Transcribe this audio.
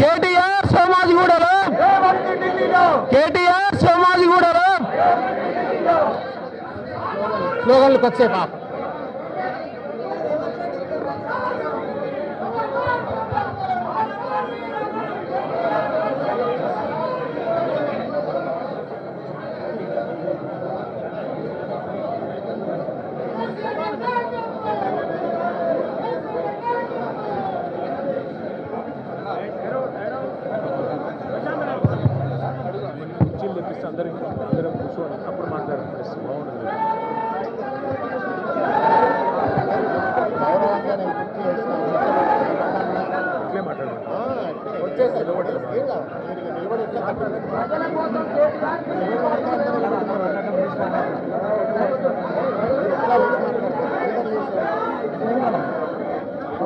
కేటీఆర్ సోమాజిగూడలో. కేటీఆర్ సోమాజిగూడలో. కేటీఆర్ సోమాజిగూడలో స్లోగన్లకు వచ్చే పాప కుర్చీలు తెప్పిస్తే అందరం అందరం కూర్చోండి అప్పుడు మాట్లాడారు. ప్లస్ బాగుంటుంది ఇట్లే మాట్లాడండి